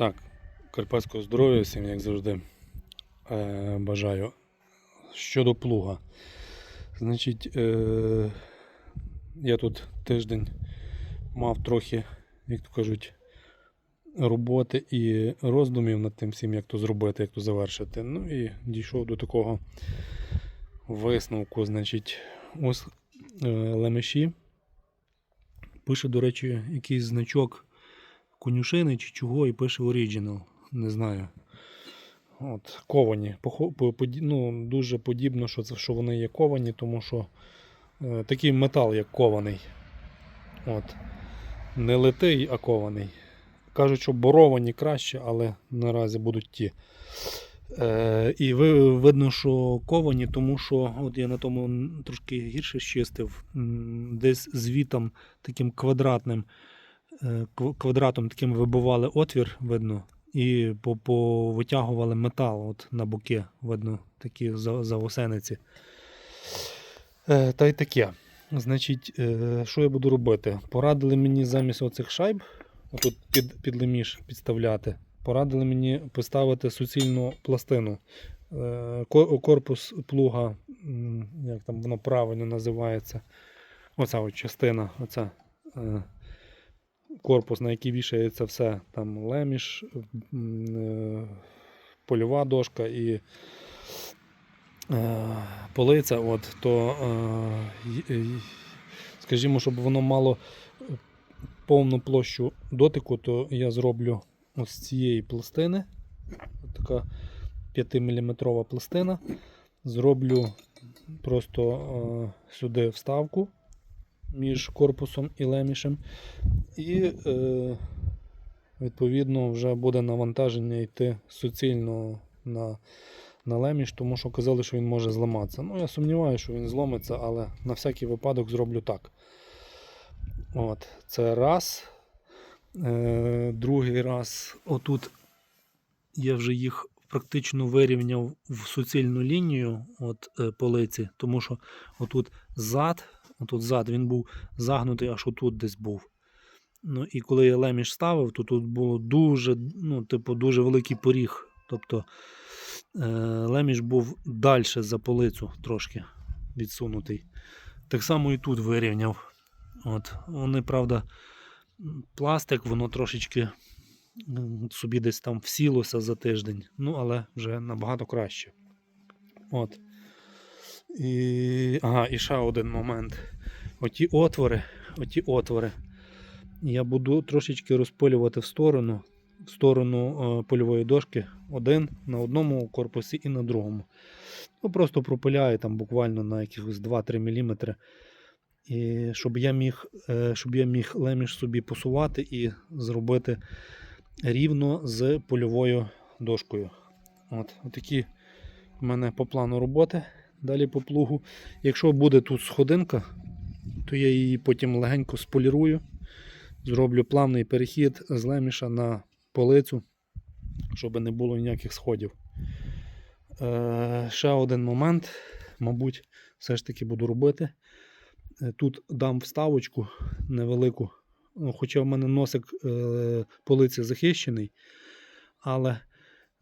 Так, карпатського здоров'я всім, як завжди, е, бажаю. Щодо плуга. Значить, е, я тут тиждень мав трохи, як то кажуть, роботи і роздумів над тим всім, як то зробити, як то завершити. Ну і дійшов до такого висновку. Значить, ось е, лемеші. Пише, до речі, якийсь значок конюшини чи чого, і пише Original. Не знаю. От, ковані. Ну, дуже подібно, що, це, що вони є ковані, тому що е, такий метал, як кований. От. Не литий, а кований. Кажуть, що боровані краще, але наразі будуть ті. Е, і ви, видно, що ковані, тому що от я на тому трошки гірше щистив, десь звітом таким квадратним кв- квадратом таким вибивали отвір, видно, і по- повитягували метал от на боки, видно, такі за- Е, та й таке. Значить, е, що я буду робити? Порадили мені замість оцих шайб, отут під, під леміш підставляти, порадили мені поставити суцільну пластину. Е, корпус плуга, як там воно правильно називається, оця от частина, оця. Корпус, на який вішається все, там леміш, е, польова дошка і е, полиця, от, то, е, скажімо, щоб воно мало повну площу дотику, то я зроблю ось з цієї пластини. Така 5-мм пластина. Зроблю просто сюди вставку між корпусом і лемішем. І е, відповідно вже буде навантаження йти суцільно на, на леміш, тому що казали, що він може зламатися. Ну, я сумніваюся, що він зломиться, але на всякий випадок зроблю так. От, це раз. Е, другий раз, отут я вже їх практично вирівняв в суцільну лінію от, е, полиці, тому що отут зад, отут зад він був загнутий, аж отут десь був. Ну і коли я леміш ставив, то тут було дуже, ну, типу, дуже великий поріг. Тобто е, леміш був далі за полицю трошки відсунутий. Так само і тут вирівняв. От. Вони, правда, пластик, воно трошечки собі десь там всілося за тиждень. Ну, але вже набагато краще. От. І, ага, і ще один момент. Оті отвори, оті отвори я буду трошечки розпилювати в сторону, в сторону е, польової дошки один на одному корпусі і на другому. Ну, просто пропиляю там буквально на якихось 2-3 мм. І щоб я міг, е, щоб я міг леміш собі посувати і зробити рівно з польовою дошкою. От, Отакі в мене по плану роботи. Далі по плугу. Якщо буде тут сходинка, то я її потім легенько сполірую. Зроблю плавний перехід з леміша на полицю, щоб не було ніяких сходів. Е, ще один момент, мабуть, все ж таки буду робити. Е, Тут дам вставочку невелику, ну, хоча в мене носик е, полиці захищений, але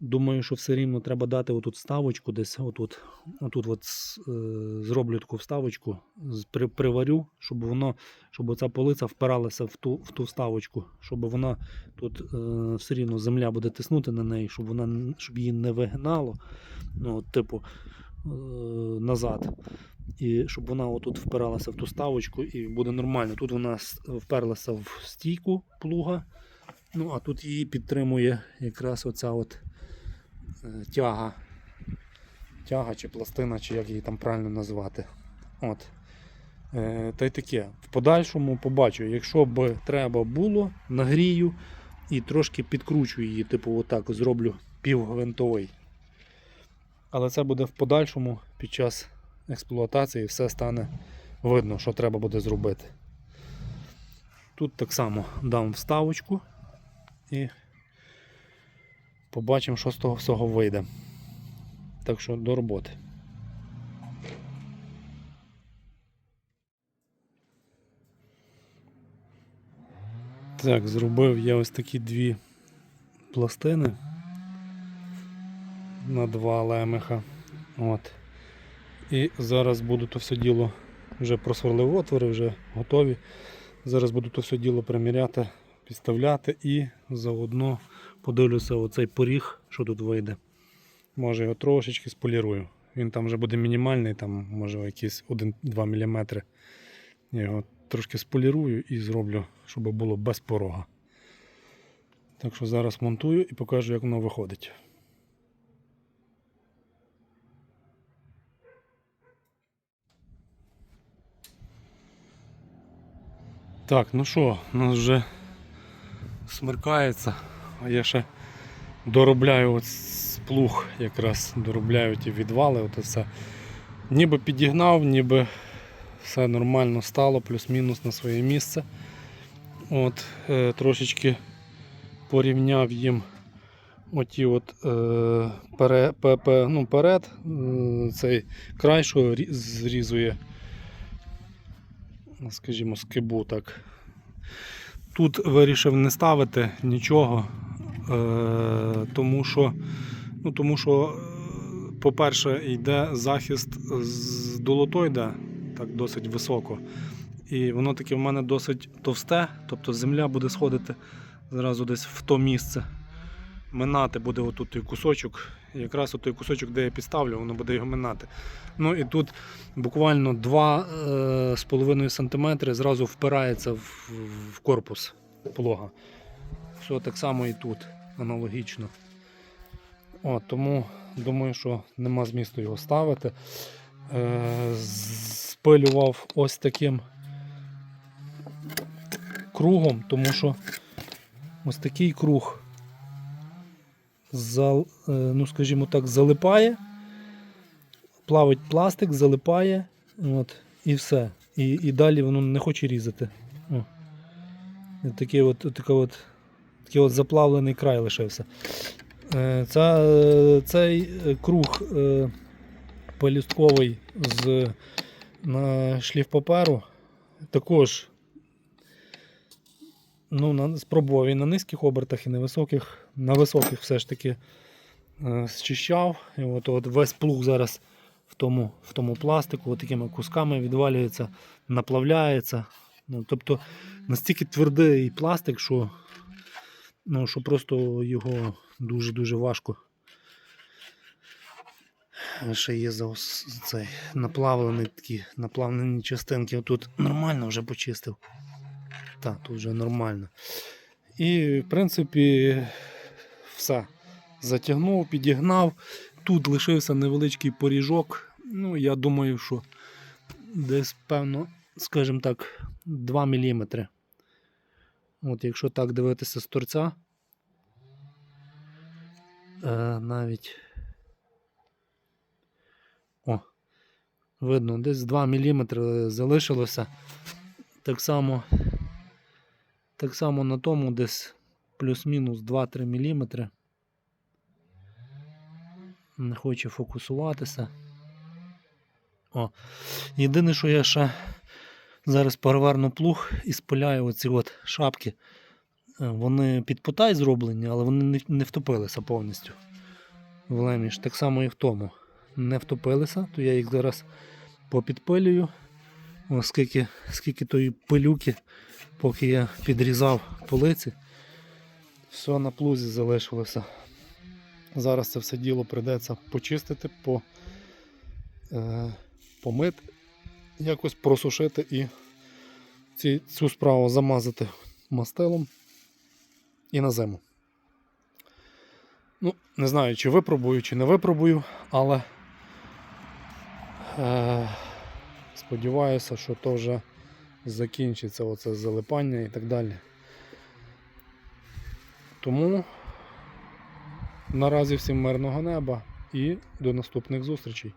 думаю, що все рівно треба дати отут вставочку десь, отут, отут от, е, зроблю таку вставочку, приварю, щоб воно щоб оця полиця впиралася в ту, в ту вставочку, щоб вона тут е, все рівно земля буде тиснути на неї, щоб вона щоб її не вигнало, ну, от, типу, е, назад. І щоб вона отут впиралася в ту ставочку і буде нормально. Тут вона вперлася в стійку плуга, ну а тут її підтримує якраз оця от тяга. Тяга чи пластина, чи як її там правильно назвати. От. Е, та й таке. В подальшому побачу, якщо б треба було, нагрію і трошки підкручу її, типу, отак зроблю півгвинтовий. Але це буде в подальшому під час експлуатації все стане видно, що треба буде зробити. Тут так само дам вставочку і побачимо, що з того всього вийде. Так що до роботи. Так, зробив я ось такі дві пластини на два лемеха. От. І зараз буду то все діло вже просверлив отвори, вже готові. Зараз буду то все діло приміряти, підставляти і заодно подивлюся оцей поріг, що тут вийде. Може його трошечки сполірую. Він там вже буде мінімальний, там може якісь 1-2 мм. Я його трошки сполірую і зроблю, щоб було без порога. Так що зараз монтую і покажу, як воно виходить. Так, ну що, у нас вже смеркається, а я ще доробляю от плуг, якраз доробляю ті відвали, от все. Ніби підігнав, ніби все нормально стало, плюс-мінус на своє місце. От, е, трошечки порівняв їм оті от, е, пере, пе- пе- ну, перед, е, цей край, що зрізує, скажімо, скибу так. Тут вирішив не ставити нічого, е, тому що, ну, тому що, е, по-перше, йде захист з долотойда, так досить високо. І воно таке в мене досить товсте, тобто земля буде сходити зразу десь в то місце. Минати буде отут той кусочок. Якраз той кусочок, де я підставлю, воно буде його минати. Ну і тут буквально 2,5 см зразу впирається в, в корпус плуга. Все так само і тут, аналогічно. О, тому думаю, що нема змісту його ставити. Е, спилював ось таким кругом, тому що ось такий круг е, ну, скажімо так, залипає, плавить пластик, залипає, от, і все. І, і далі воно не хоче різати. О. Такий от, така от, такий от заплавлений край лишився. Е, Ця, е, цей е, круг е, пелюстковий з на шліф паперу також ну, спробував і на низьких обертах, і на високих. На високих все ж таки е, зчищав. І от, от весь плуг зараз в тому, в тому пластику, от такими кусками відвалюється, наплавляється. Ну, тобто настільки твердий пластик, що, ну, що просто його дуже-дуже важко. Ще є за цей наплавлені такі наплавлені частинки. Тут нормально вже почистив. Так, тут вже нормально. І, в принципі, все. Затягнув, підігнав. Тут лишився невеличкий поріжок. Ну, я думаю, що десь, певно, скажімо так, 2 мм. От якщо так дивитися з торця, е, навіть. О, видно, десь 2 мм залишилося. Так само, так само на тому десь плюс-мінус 2-3 мм. Не хоче фокусуватися. О. Єдине, що я ще зараз переверну плуг і спиляю оці от шапки. Е, Вони під потай зроблені, але вони не, втопилися повністю. В леміш. Так само і в тому. Не втопилися, то я їх зараз попідпилюю. О, скільки, скільки тої пилюки, поки я підрізав полиці, все на плузі залишилося. Зараз це все діло прийдеться почистити, по, е, помити, якось просушити і ці, цю справу замазати мастилом і на зиму. Ну, не знаю, чи випробую, чи не випробую, але е, сподіваюся, що то вже закінчиться оце залипання і так далі. Тому наразі всім мирного неба і до наступних зустрічей.